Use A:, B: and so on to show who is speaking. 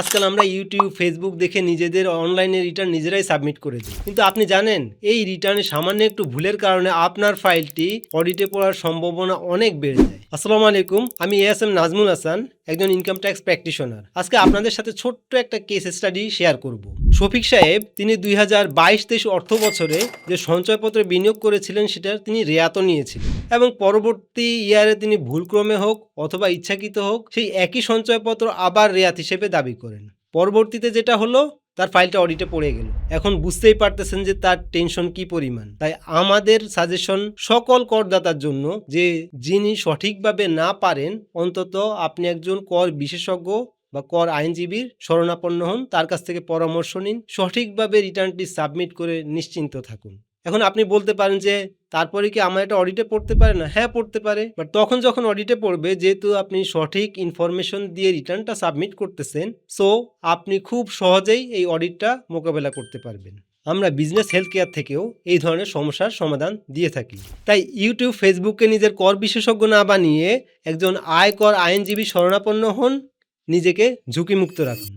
A: আজকাল আমরা YouTube Facebook দেখে নিজেদের অনলাইনে রিটার্ন নিজেরাই সাবমিট করে দিই। কিন্তু আপনি জানেন, এই রিটার্নে সামান্য একটু ভুলের কারণে আপনার ফাইলটি অডিটে পড়ার সম্ভাবনা অনেক বেড়ে যায়। আসসালামু আলাইকুম, আমি এস এম নাজমুল হাসান। একজন ইনকাম ট্যাক্স প্র্যাকটিশনার আজকে আপনাদের সাথে ছোট্ট একটা কেস স্টাডি শেয়ার করব। শফিক সাহেব, তিনি দুই হাজার বাইশ তেইশ অর্থ বছরে যে সঞ্চয়পত্রে বিনিয়োগ করেছিলেন সেটার তিনি রেয়াত নিয়েছিলেন এবং পরবর্তী ইয়ারে তিনি ভুলক্রমে হোক অথবা ইচ্ছাকৃত হোক সেই একই সঞ্চয়পত্র আবার রেয়াত হিসেবে দাবি করেন। পরবর্তীতে যেটা হলো তার ফাইলটা অডিটে পড়ে গেল। এখন বুঝতেই পারতেছেন যে তার টেনশন কি পরিমাণ। তাই আমাদের সাজেশন সকল করদাতার জন্য যে যিনি সঠিকভাবে না পারেন, অন্তত আপনি একজন কর বিশেষজ্ঞ বা কর আইনজীবীর শরণাপন্ন হন, তার কাছ থেকে পরামর্শ নিন, সঠিকভাবে রিটার্নটি সাবমিট করে নিশ্চিন্ত থাকুন। এখন আপনি বলতে পারেন যে, তারপরে কি আমার এটা অডিটে পড়তে পারে না? হ্যাঁ পড়তে পারে। বাট তখন যখন অডিটে পড়বে, যেহেতু আপনি সঠিক ইনফরমেশন দিয়ে রিটার্নটা সাবমিট করতেছেন সো আপনি খুব সহজেই এই অডিটটা মোকাবেলা করতে পারবেন। আমরা বিজনেস হেলথ কেয়ার থেকেও এই ধরনের সমস্যার সমাধান দিয়ে থাকি। তাই ইউটিউব ফেসবুকে নিজের কর বিশেষজ্ঞ না বানিয়ে একজন আয়কর আইনজীবী শরণাপন্ন হন, নিজেকে ঝুঁকিমুক্ত রাখুন।